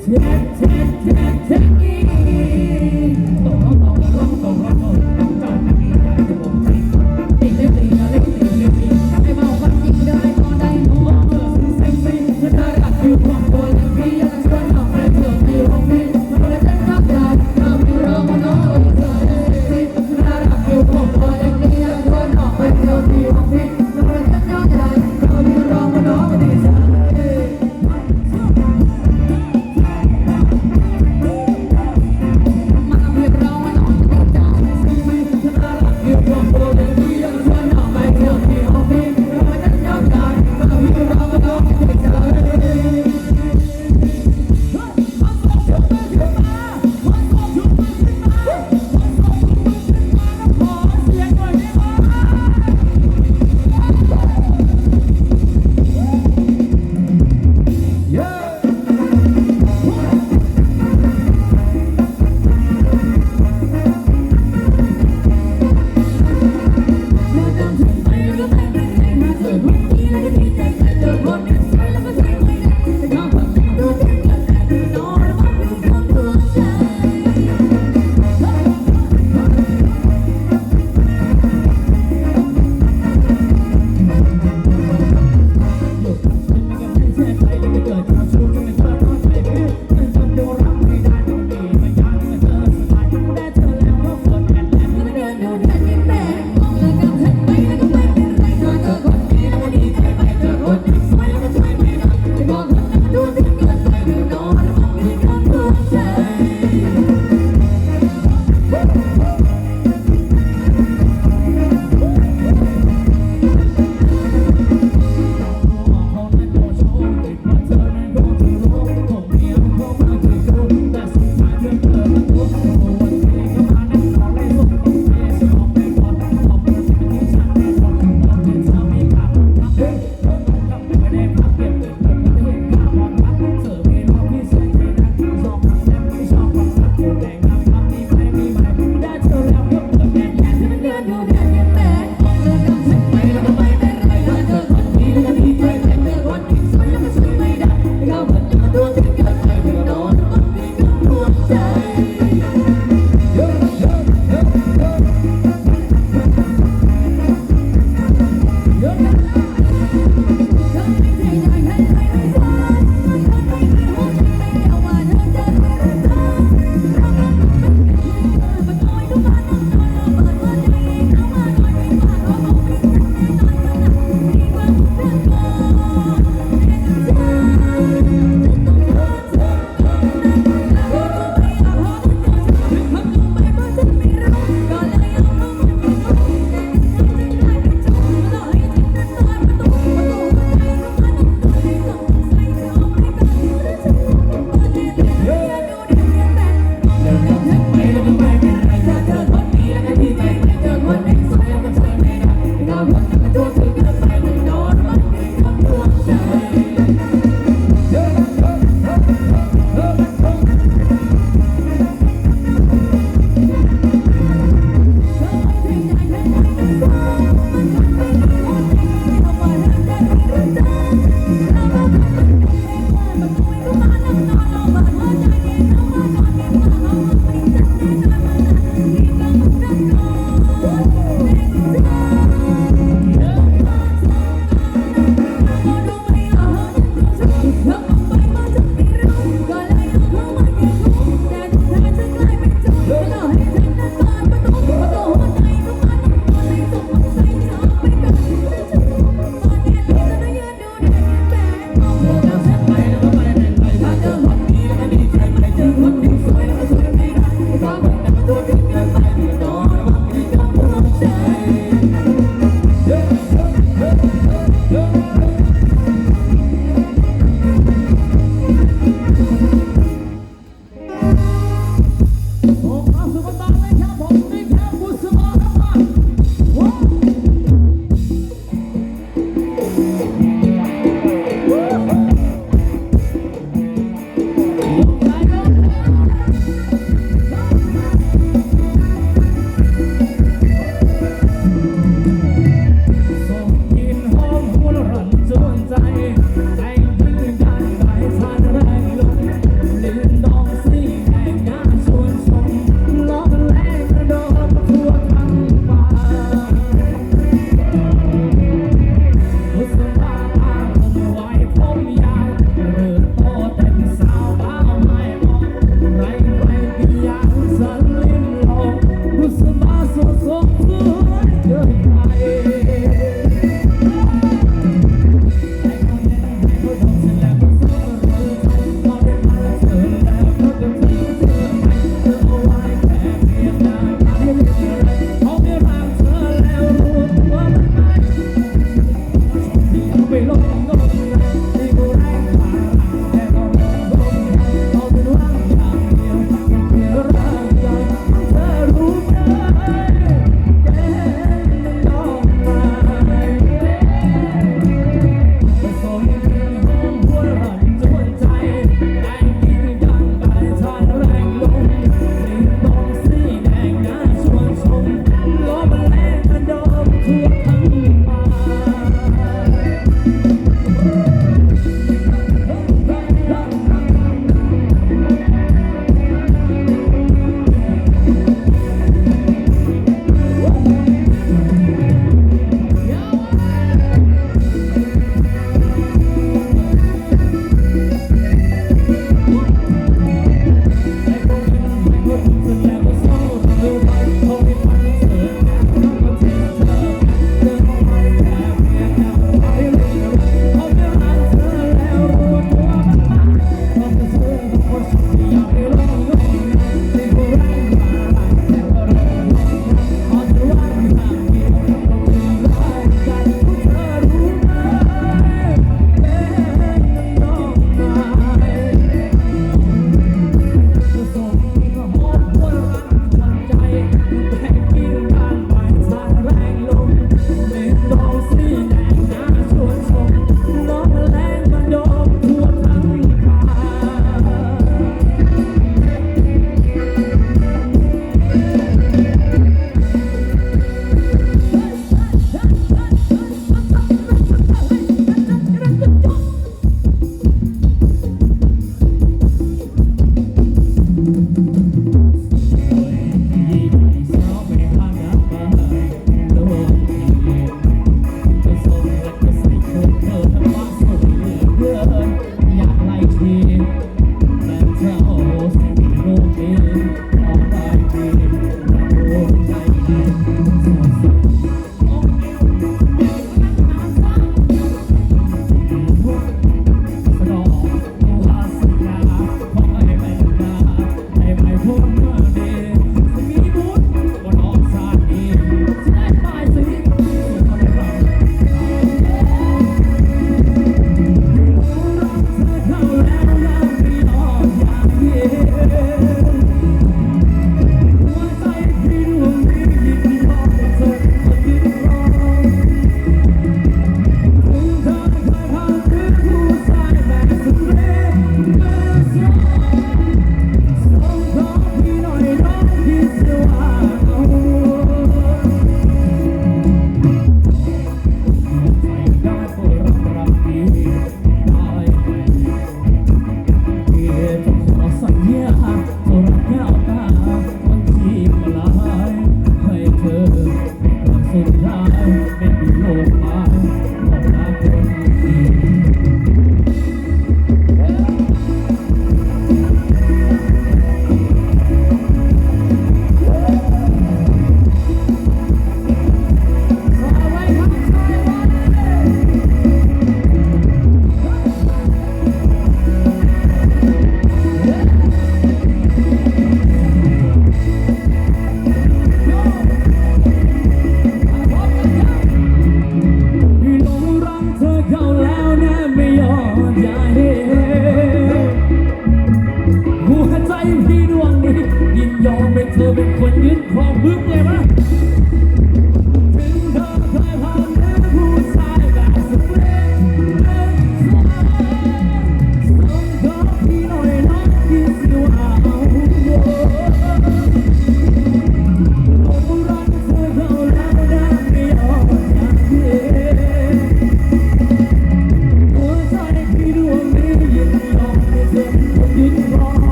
เช็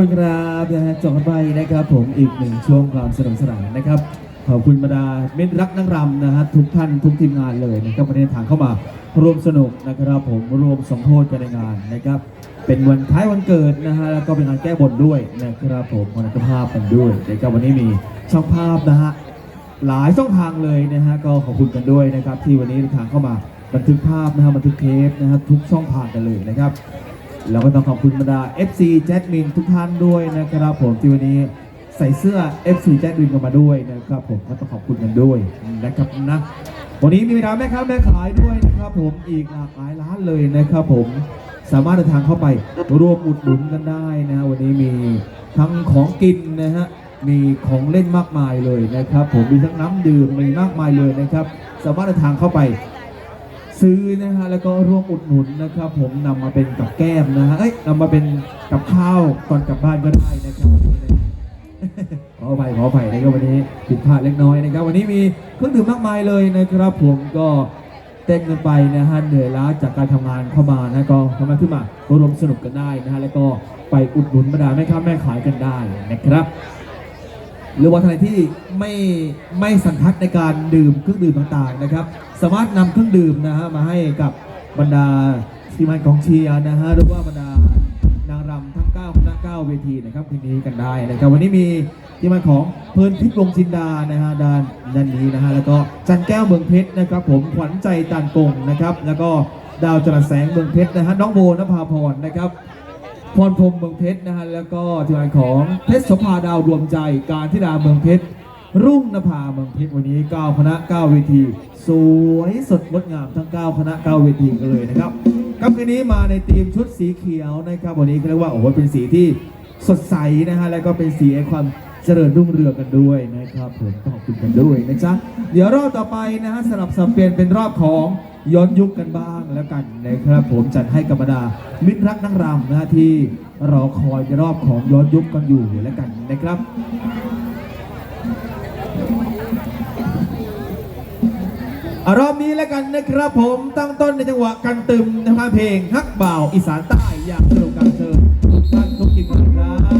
คุณครับนะฮะจบกันไปนะครับ ผมอีกหนึ่งช่วงความสนุกสนานนะครับขอบคุณบรรดามิตรรักนักรำนะฮะทุกท่านทุกทีมงานเลยนะครับวันนี้ทางเข้ามาร่วมสนุกนะครับผมร่วมสมโพธกันในงานนะครับ เป็นวันคล้ายวันเกิดนะฮะแล้วก็เป็นงานแก้บนด้วยนะครับผมวันอัตภาพกันด้วยนะครับวันนี้มีช่างภาพนะฮะหลายช่องทางเลยนะฮะก็ขอบคุณกันด้วยนะครับ ที่วันนี้ทางเข้ามาบันทึกภาพนะฮะบันทึกเทปนะฮะทุกช่องทางกันเลยนะครับ แล้วก็ต้องขอบคุณบรรดา FC แจ็คมินทุกท่านด้วยนะครับผมที่วันนี้ใส่เสื้อ FC แจ็คมินกันมาด้วยนะครับผมก็ต้องขอบคุณกันด้วยนะครับนะวันนี้มีร้านแม่ค้าแม่ขายด้วยนะครับผมอีกหลากหลายร้านเลยนะครับผมสามารถเดินทางเข้าไปร่วมอุดหนุนกันได้นะฮะวันนี้มีทั้งของกินนะฮะมีของเล่นมากมายเลยนะครับ ผมมีทั้งน้ำดื่มมีมากมายเลยนะครับ สามารถเดินทางเข้าไป ซื้อนะฮะแล้วก็ร่วมอุดหนุนนะครับ ผมนำมาเป็นกับแก้มนะฮะเอ้ยนำมาเป็นกับข้าวก่อนกลับบ้านก็ได้นะครับขออภัยขออภัยนะครับวันนี้ผิดพลาดเล็กน้อยนะครับ วันนี้มีเครื่องดื่มมากมายเลยนะครับ ผมก็เต้นกันไปนะฮะเหนื่อยล้าจากการทำงานเข้ามานะก็ทำงานขึ้นมาก็รวมสนุกกันได้นะฮะแล้วก็ไปอุดหนุนบรรดาแม่ค้าแม่ขายกันได้นะครับ หรือว่าท่านใดที่ไม่ไม่สันทัดในการดื่มเครื่องดื่มต่างๆนะครับ สามารถนำเครื่องดื่มนะฮะมาให้กับบรรดาทีมงานกองเชียร์นะฮะหรือว่าบรรดานางรำทั้ง9คณะ9เวทีนะครับคืนนี้กันได้นะครับวันนี้มีทีมงานของเพลินพิษวงจินดานะฮะด้านด้านนี้นะฮะแล้วก็จันแก้วเมืองเพชรนะครับผมขวัญใจตานกงนะครับ แล้วก็ดาวจรัสแสงเมืองเพชรนะฮะน้องโบนภาพรนะครับ พรพรมเมืองเพชรนะฮะแล้วก็ทีมงานของเพชรสภาดาวรวมใจการทิดาเมืองเพชรรุ่งนภาเมืองเพชรวันนี้ 9 คณะ 9 เวที สวยสดงดงามทั้ง 9 คณะ 9 เวทีกันเลยนะครับกับคืนนี้มาในทีมชุดสีเขียวนะครับ วันนี้เรียกว่าโอ้โหเป็นสีที่สดใสนะฮะแล้วก็เป็นสีแห่งความ เจริญรุ่งเรืองกันด้วยนะครับผมต้องขอบคุณกันด้วยนะจ๊ะเดี๋ยวรอบต่อไปนะฮะสลับสับเปลี่ยนเป็นรอบของย้อนยุคกันบ้างแล้วกันนะครับผมจัดให้กับบรรดามิตรรักนักรำนะฮะที่รอคอยในรอบของย้อนยุคกันอยู่แล้วกันนะครับอรอบนี้แล้วกันนะครับผมตั้งต้นในจังหวะกันตึมนะครับเพลงฮักบ่าวอีสานใต้อย่างสนุกการเชิญท่าน